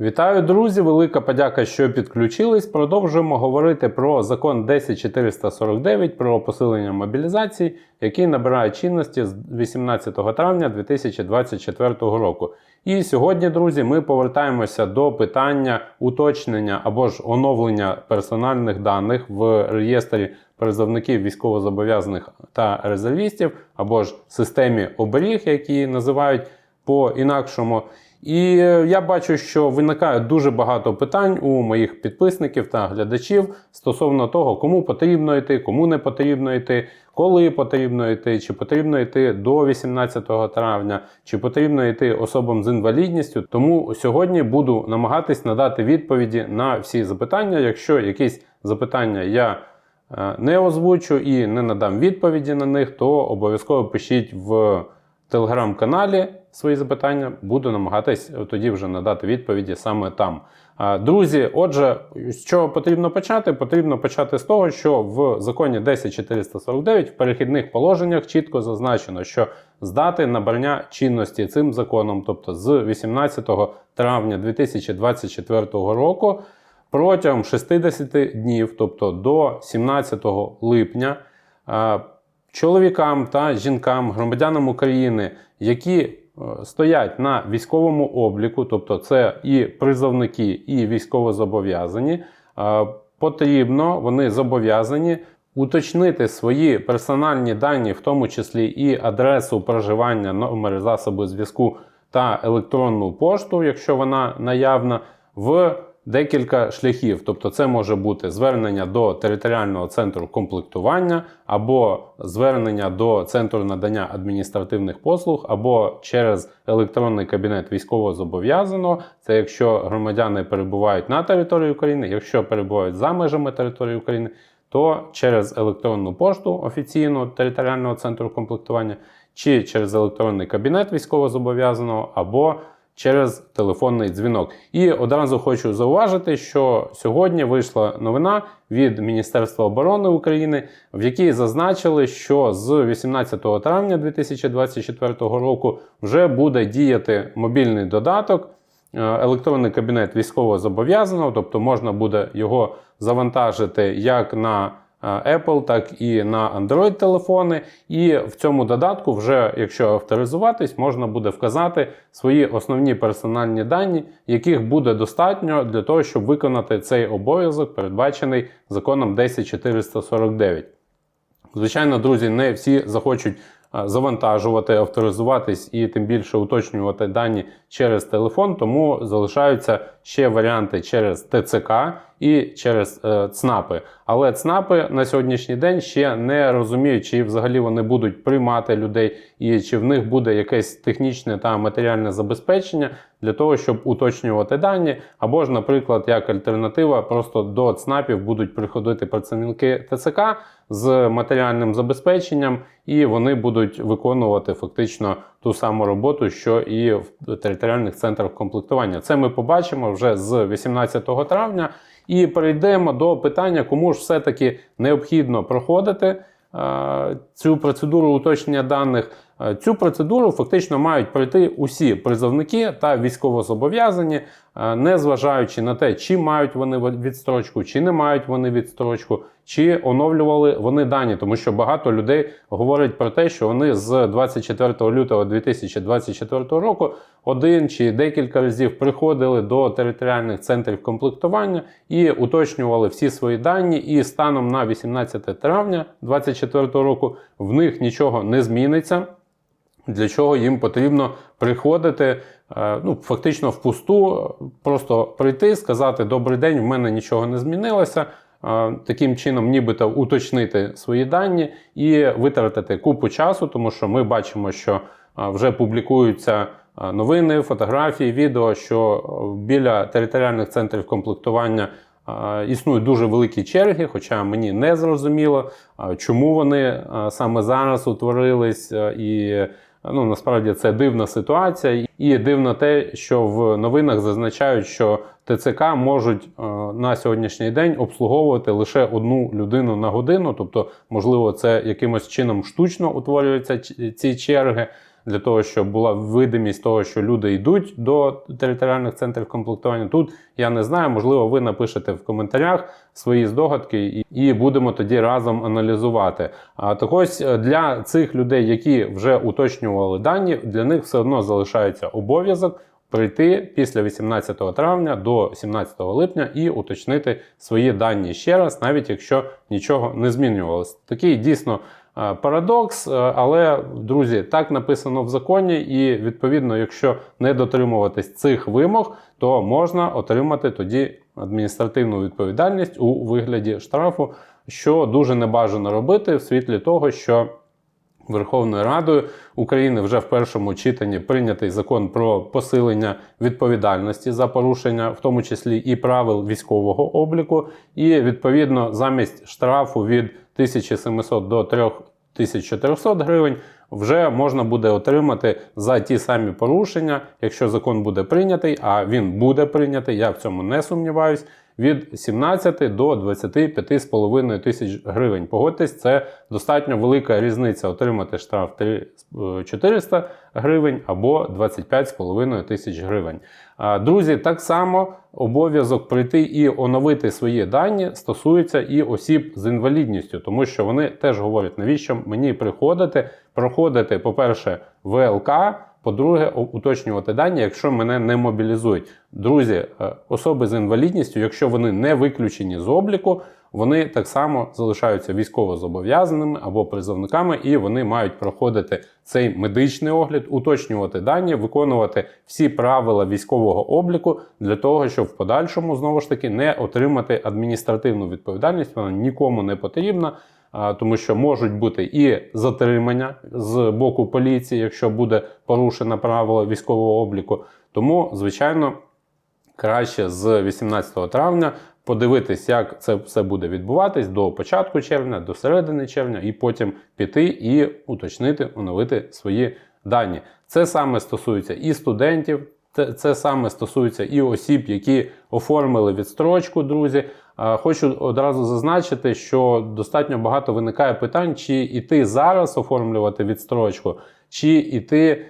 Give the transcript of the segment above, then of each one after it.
Вітаю, друзі! Велика подяка, що підключились. Продовжуємо говорити про закон 10449 про посилення мобілізації, який набирає чинності з 18 травня 2024 року. І сьогодні, друзі, ми повертаємося до питання уточнення або ж оновлення персональних даних в реєстрі призовників військовозобов'язаних та резервістів, або ж системі оберіг, які називають по-інакшому. І е, я бачу, що виникає дуже багато питань у моїх підписників та глядачів стосовно того, кому потрібно йти, кому не потрібно йти, коли потрібно йти, чи потрібно йти до 18 травня, чи потрібно йти особам з інвалідністю. Тому сьогодні буду намагатись надати відповіді на всі запитання. Якщо якісь запитання я е, не озвучу і не надам відповіді на них, то обов'язково пишіть в телеграм-каналі свої запитання, буду намагатись тоді вже надати відповіді саме там. Друзі, отже, з чого потрібно почати? Потрібно почати з того, що в законі 10449 в перехідних положеннях чітко зазначено, що з дати набрання чинності цим законом, тобто з 18 травня 2024 року, протягом 60 днів, тобто до 17 липня, чоловікам та жінкам, громадянам України, які е, стоять на військовому обліку, тобто це і призовники, і військовозобов'язані, е, потрібно, вони зобов'язані уточнити свої персональні дані, в тому числі і адресу проживання, номер засобу зв'язку та електронну пошту, якщо вона наявна, в декілька шляхів. Тобто, це може бути звернення до територіального центру комплектування, або звернення до центру надання адміністративних послуг, або через електронний кабінет військовозобов'язаного. Це якщо громадяни перебувають на території України, якщо перебувають за межами території України. То через електронну пошту офіційну територіального центру комплектування, чи через електронний кабінет військовозобов'язаного, або через телефонний дзвінок. І одразу хочу зауважити, що сьогодні вийшла новина від Міністерства оборони України, в якій зазначили, що з 18 травня 2024 року вже буде діяти мобільний додаток. е, Електронний кабінет військового зобов'язаного, тобто можна буде його завантажити як на Apple, так і на Android телефони. І в цьому додатку, вже якщо авторизуватись, можна буде вказати свої основні персональні дані, яких буде достатньо для того, щоб виконати цей обов'язок, передбачений законом 10449. Звичайно, друзі, не всі захочуть завантажувати, авторизуватись і тим більше уточнювати дані через телефон, тому залишаються ще варіанти через ТЦК і через е, ЦНАПи. Але ЦНАПи на сьогоднішній день ще не розуміють, чи взагалі вони будуть приймати людей, і чи в них буде якесь технічне та матеріальне забезпечення для того, щоб уточнювати дані. Або ж, наприклад, як альтернатива, просто до ЦНАПів будуть приходити працівники ТЦК з матеріальним забезпеченням, і вони будуть виконувати фактично ту саму роботу, що і в територіальних центрах комплектування. Це ми побачимо вже з 18 травня. І перейдемо до питання, кому ж все-таки необхідно проходити е, цю процедуру уточнення даних. Е, Цю процедуру фактично мають пройти усі призовники та військовозобов'язані, е, не зважаючи на те, чи мають вони відстрочку, чи не мають вони відстрочку, чи оновлювали вони дані, тому що багато людей говорять про те, що вони з 24 лютого 2024 року один чи декілька разів приходили до територіальних центрів комплектування і уточнювали всі свої дані. І станом на 18 травня 2024 року в них нічого не зміниться. Для чого їм потрібно приходити, е, ну, фактично впусту, просто прийти, сказати Добрий день, в мене нічого не змінилося. Е, Таким чином, нібито уточнити свої дані і витратити купу часу, тому що ми бачимо, що е, вже публікуються новини, фотографії, відео, що біля територіальних центрів комплектування існують дуже великі черги, хоча мені не зрозуміло, чому вони саме зараз утворились і. Ну, насправді це дивна ситуація, і дивно те, що в новинах зазначають, що ТЦК можуть е, на сьогоднішній день обслуговувати лише одну людину на годину. Тобто, можливо, це якимось чином штучно утворюються ці черги. Для того, щоб була видимість того, що люди йдуть до територіальних центрів комплектування. Тут я не знаю, можливо, ви напишете в коментарях свої здогадки, і, будемо тоді разом аналізувати. А так ось е, для цих людей, які вже уточнювали дані, для них все одно залишається обов'язок. Прийти після 18 травня до 17 липня і уточнити свої дані ще раз, навіть якщо нічого не змінювалося. Такий дійсно парадокс, е, але друзі, так написано в законі, і відповідно, якщо не дотримуватись цих вимог, то можна отримати тоді адміністративну відповідальність у вигляді штрафу, що дуже небажано робити в світлі того, що Верховною Радою України вже в першому читанні прийнятий закон про посилення відповідальності за порушення, в тому числі і правил військового обліку. І відповідно замість штрафу від 1700 до 3400 гривень вже можна буде отримати за ті самі порушення, якщо закон буде прийнятий, а він буде прийнятий, я в цьому не сумніваюсь. Від 17 до 25,5 тисяч гривень. Погодьтесь, це достатньо велика різниця отримати штраф 400 гривень або 25,5 тисяч гривень. Друзі, так само обов'язок прийти і оновити свої дані стосується і осіб з інвалідністю, тому що вони теж говорять, навіщо мені приходити, проходити, по-перше, ВЛК. По-друге, уточнювати дані, якщо мене не мобілізують. Друзі, е, особи з інвалідністю, якщо вони не виключені з обліку, вони так само залишаються військово зобов'язаними або призовниками, і вони мають проходити цей медичний огляд, уточнювати дані, виконувати всі правила військового обліку для того, щоб в подальшому знову ж таки не отримати адміністративну відповідальність. Вона нікому не потрібна тому що можуть бути і затримання з боку поліції, якщо буде порушено правило військового обліку. Тому, звичайно, краще з 18 травня подивитись, як це все буде відбуватись до початку червня, до середини червня, і потім піти і уточнити, оновити свої дані. Це саме стосується і студентів. Це, саме стосується і осіб, які оформили відстрочку, друзі. Хочу одразу зазначити, що достатньо багато виникає питань, чи іти зараз оформлювати відстрочку, чи іти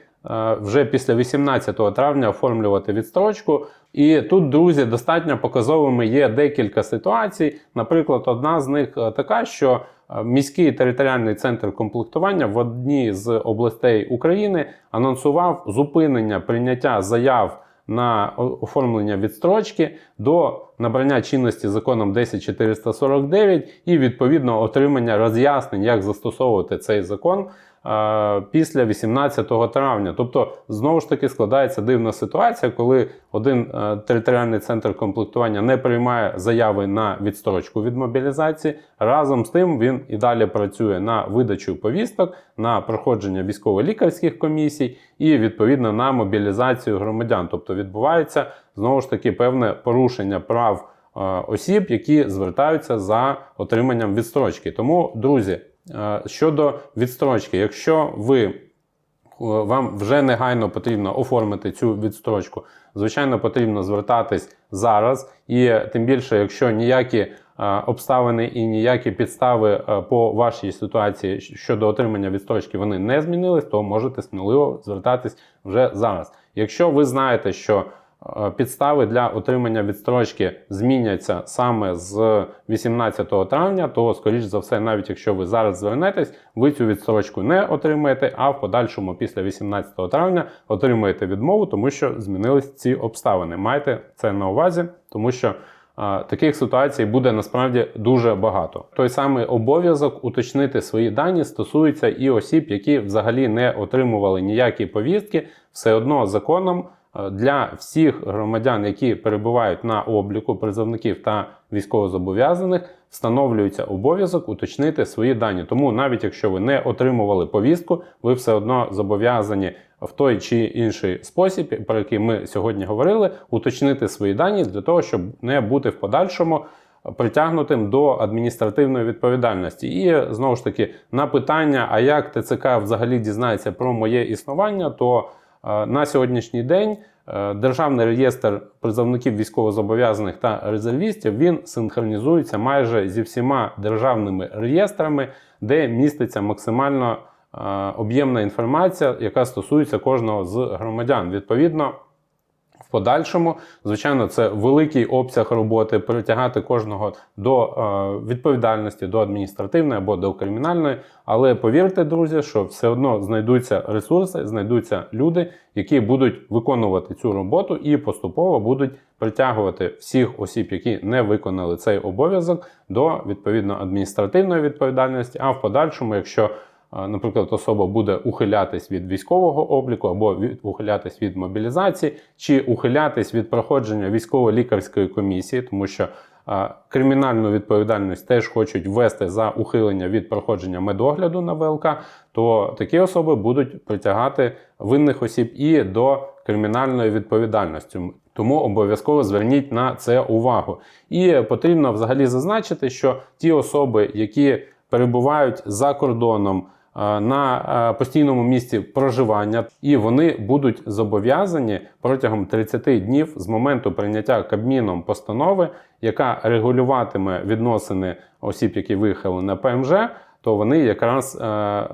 вже після 18 травня оформлювати відстрочку. І тут, друзі, достатньо показовими є декілька ситуацій. Наприклад, одна з них е, така, що е, міський територіальний центр комплектування в одній з областей України анонсував зупинення прийняття заяв на оформлення відстрочки до набрання чинності законом 10449 і відповідно отримання роз'яснень, як застосовувати цей закон після 18 травня. Тобто, знову ж таки складається дивна ситуація, коли один е, територіальний центр комплектування не приймає заяви на відстрочку від мобілізації. Разом з тим він і далі працює на видачу повісток, на проходження військово-лікарських комісій і відповідно на мобілізацію громадян. Тобто відбувається знову ж таки певне порушення прав. Е, осіб, які звертаються за отриманням відстрочки. Тому, друзі, щодо відстрочки, якщо ви е, вам вже негайно потрібно оформити цю відстрочку, звичайно, потрібно звертатись зараз, і тим більше, якщо ніякі е, обставини і ніякі підстави по вашій ситуації щодо отримання відстрочки вони не змінились, то можете сміливо звертатись вже зараз. Якщо ви знаєте, що Е, підстави для отримання відстрочки зміняться саме з 18 травня, то, скоріш за все, навіть якщо ви зараз звернетесь, ви цю відстрочку не отримаєте, а в подальшому, після 18 травня, отримаєте відмову, тому що змінились ці обставини. Майте це на увазі, тому що. Е, таких ситуацій буде насправді дуже багато. Той самий обов'язок уточнити свої дані стосується і осіб, які взагалі не отримували ніякі повістки, все одно законом Е, для всіх громадян, які перебувають на обліку призовників та військовозобов'язаних, встановлюється обов'язок уточнити свої дані. Тому, навіть якщо ви не отримували повістку, ви все одно зобов'язані в той чи інший спосіб, про який ми сьогодні говорили, уточнити свої дані для того, щоб не бути в подальшому. Притягнутим до адміністративної відповідальності. І знову ж таки, на питання, а як ТЦК взагалі дізнається про моє існування, то на сьогоднішній день е, Державний реєстр призовників військовозобов'язаних та резервістів він синхронізується майже зі всіма державними реєстрами, де міститься максимально об'ємна інформація, яка стосується кожного з громадян. Відповідно. В подальшому, звичайно, це великий обсяг роботи притягати кожного до е, відповідальності, до адміністративної або до кримінальної. Але повірте, друзі, що все одно знайдуться ресурси, знайдуться люди, які будуть виконувати цю роботу і поступово будуть притягувати всіх осіб, які не виконали цей обов'язок, до відповідно адміністративної відповідальності. А в подальшому, якщо Наприклад, особа буде ухилятись від військового обліку або від, ухилятись від мобілізації, чи ухилятись від проходження військово-лікарської комісії, тому що кримінальну відповідальність теж хочуть ввести за ухилення від проходження медогляду на ВЛК, то такі особи будуть притягати винних осіб і до кримінальної відповідальності. Тому обов'язково зверніть на це увагу. І потрібно взагалі зазначити, що ті особи, які перебувають за кордоном на е, постійному місці проживання, і вони будуть зобов'язані протягом 30 днів з моменту прийняття Кабміном постанови, яка регулюватиме відносини осіб, які виїхали на ПМЖ. То вони якраз е, е,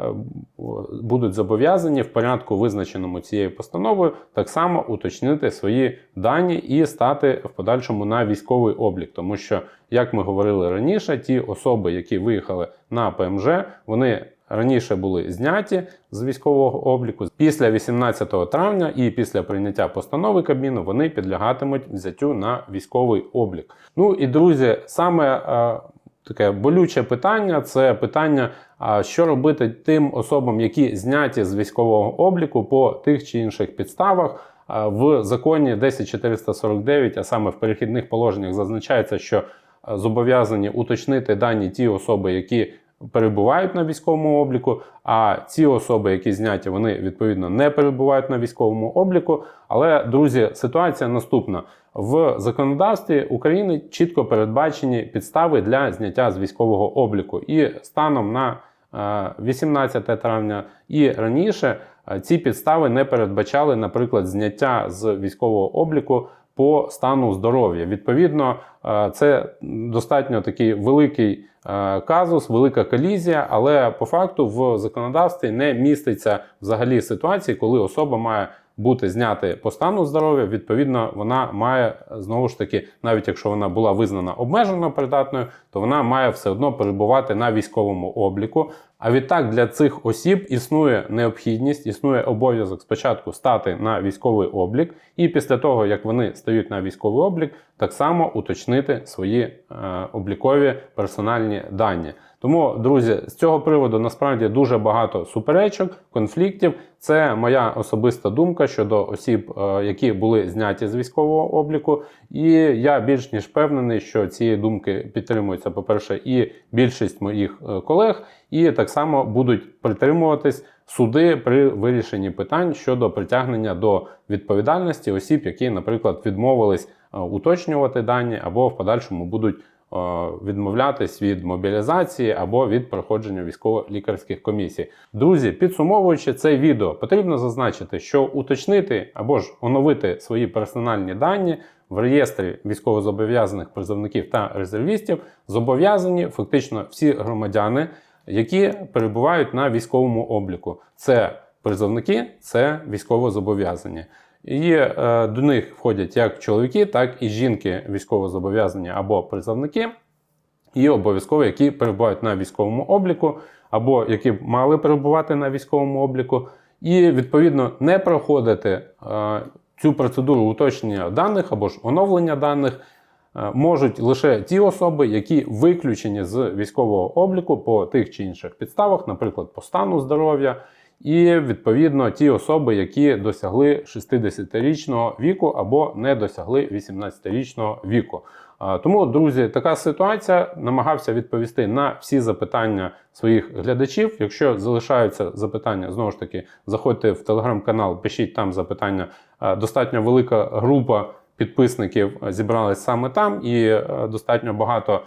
будуть зобов'язані в порядку, визначеному цією постановою, так само уточнити свої дані і стати в подальшому на військовий облік. Тому що, як ми говорили раніше, ті особи, які виїхали на ПМЖ, вони раніше були зняті з військового обліку. Після 18 травня і після прийняття постанови Кабміну вони підлягатимуть взяттю на військовий облік. Ну і друзі, саме. Е, таке болюче питання це питання, що робити тим особам, які зняті з військового обліку по тих чи інших підставах. В законі 10449, а саме в перехідних положеннях, зазначається, що зобов'язані уточнити дані ті особи, які перебувають на військовому обліку. А ці особи, які зняті, вони відповідно не перебувають на військовому обліку. Але, друзі, ситуація наступна: в законодавстві України чітко передбачені підстави для зняття з військового обліку. І станом на 18 е, травня і раніше е, ці підстави не передбачали, наприклад, зняття з військового обліку по стану здоров'я. Відповідно, е, це достатньо такий великий е, казус, велика колізія, але по факту в законодавстві не міститься взагалі ситуації, коли особа має бути зняти по стану здоров'я, відповідно, вона має знову ж таки, навіть якщо вона була визнана обмежено придатною, то вона має все одно перебувати на військовому обліку. А відтак для цих осіб існує необхідність, існує обов'язок спочатку стати на військовий облік, і після того, як вони стають на військовий облік, так само уточнити свої е, облікові персональні дані. Тому, друзі, з цього приводу насправді дуже багато суперечок, конфліктів. Це моя особиста думка щодо осіб, е, які були зняті з військового обліку. І я більш ніж впевнений, що ці думки підтримуються, по-перше, і більшість моїх е, колег, і так само будуть притримуватись суди при вирішенні питань щодо притягнення до відповідальності осіб, які, наприклад, відмовились е, уточнювати дані або в подальшому будуть. Е, відмовлятись від мобілізації або від проходження військово-лікарських комісій. Друзі, підсумовуючи це відео, потрібно зазначити, що уточнити або ж оновити свої персональні дані в реєстрі військовозобов'язаних призовників та резервістів зобов'язані фактично всі громадяни, які перебувають на військовому обліку. Це призовники, це військовозобов'язані. І е, до них входять як чоловіки, так і жінки військовозобов'язані або призовники, і обов'язково, які перебувають на військовому обліку, або які мали перебувати на військовому обліку, і відповідно не проходити е, цю процедуру уточнення даних або ж оновлення даних. Е, можуть лише ті особи, які виключені з військового обліку по тих чи інших підставах, наприклад, по стану здоров'я, і відповідно ті особи, які досягли 60-річного віку або не досягли 18-річного віку. Тому, друзі, така ситуація намагався відповісти на всі запитання своїх глядачів. Якщо залишаються запитання, знову ж таки, заходьте в телеграм-канал, пишіть там запитання. Достатньо велика група підписників зібралась саме там, і достатньо багато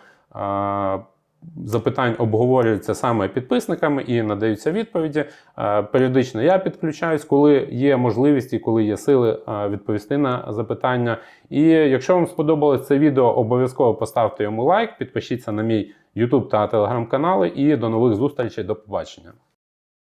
запитань обговорюються саме підписниками і надаються відповіді. Е, періодично я підключаюсь, коли є можливість і коли є сили е, відповісти на запитання. І якщо вам сподобалось це відео, обов'язково поставте йому лайк, підпишіться на мій YouTube та телеграм канали і до нових зустрічей. До побачення.